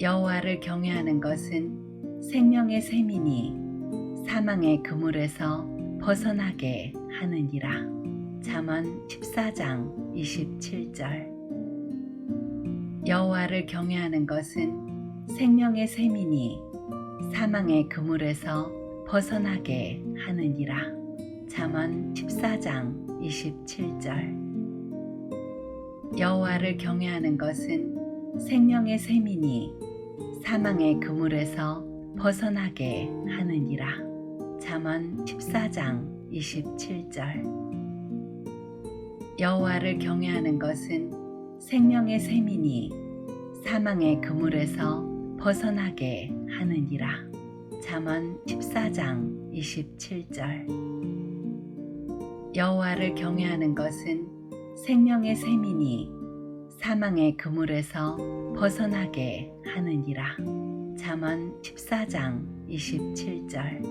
여호와를 경외하는 것은 생명의 셈이니 사망의 그물에서 벗어나게 하느니라. 잠언 14장 27절 여호와를 경외하는 것은 생명의 셈이니 사망의 그물에서 벗어나게 하느니라. 잠언 14장 27절 여호와를 경외하는 것은 생명의 셈이니 사망의 그물에서 벗어나게 하느니라. 잠언 14장 27절 여호와를 경외하는 것은 생명의 셈이니 사망의 그물에서 벗어나게 하느니라. 잠언 14장 27절 여호와를 경외하는 것은 생명의 셈이니 사망의 그물에서 벗어나게 하느니라. 잠언 14장 27절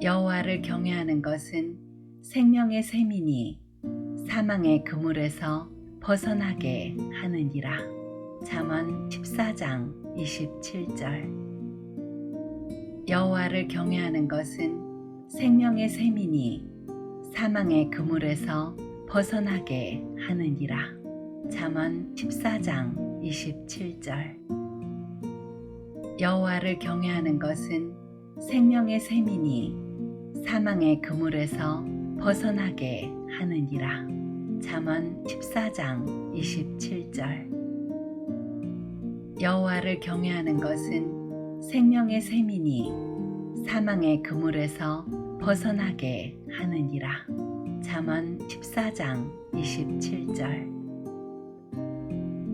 여호와를 경외하는 것은 생명의 셈이니 사망의 그물에서 벗어나게 하느니라. 잠언 14장 27절 여호와를 경외하는 것은 생명의 셈이니 사망의 그물에서 벗어나게 하느니라. 잠언 14장 27절 여호와를 경외하는 것은 생명의 셈이니 사망의 그물에서 벗어나게 하느니라. 잠언 14장 27절 여호와를 경외하는 것은 생명의 셈이니 사망의 그물에서 벗어나게 하느니라. 잠언 14장 27절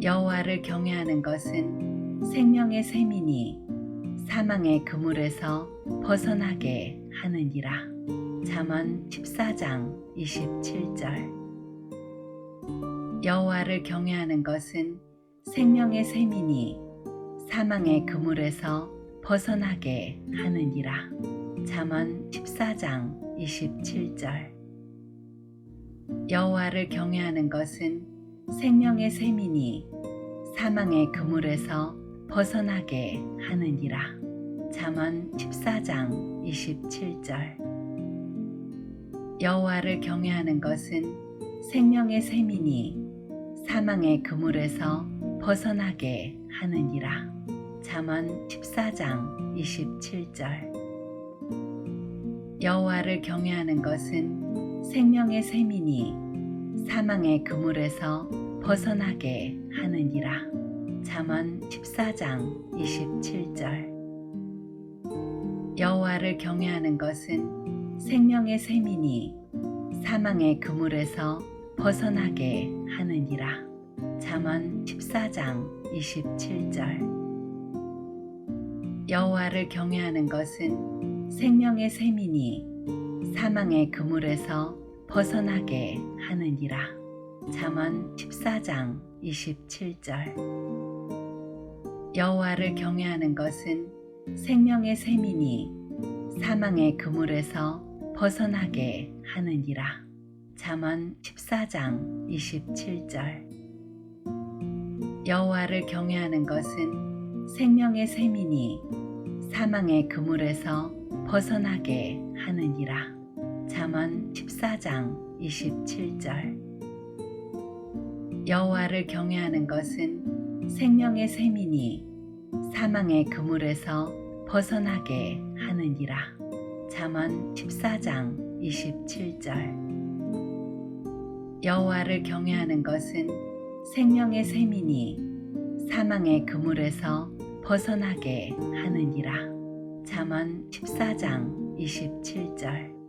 여호와를 경외하는 것은 생명의 셈이니 사망의 그물에서 벗어나게 하느니라. 잠언 14장 27절 여호와를 경외하는 것은 생명의 셈이니 사망의 그물에서 벗어나게 하느니라. 잠언 14장 27절 여호와를 경외하는 것은 생명의 셈이니 사망의 그물에서 벗어나게 하느니라. 잠언 14장 27절 여호와를 경외하는 것은 생명의 셈이니 사망의 그물에서 벗어나게 하느니라. 잠언 14장 27절 여호와를 경외하는 것은 생명의 셈이니 사망의 그물에서 벗어나게 하느니라. 잠언 14장 27절 여호와를 경외하는 것은 생명의 셈이니 사망의 그물에서 벗어나게 하느니라. 잠언 14장 27절 여호와를 경외하는 것은 생명의 셈이니 사망의 그물에서 벗어나게 하느니라. 잠언 14장 27절 여호와를 경외하는 것은 생명의 셈이니 사망의 그물에서 벗어나게 하느니라. 잠언 14장 27절 여호와를 경외하는 것은 생명의 셈이니 사망의 그물에서 벗어나게. 잠언 14장 27절 여호와를 경외하는 것은 생명의 셈이니 사망의 그물에서 벗어나게 하느니라. 잠언 14장 27절 여호와를 경외하는 것은 생명의 셈이니 사망의 그물에서 벗어나게 하느니라. 잠언 14장 27절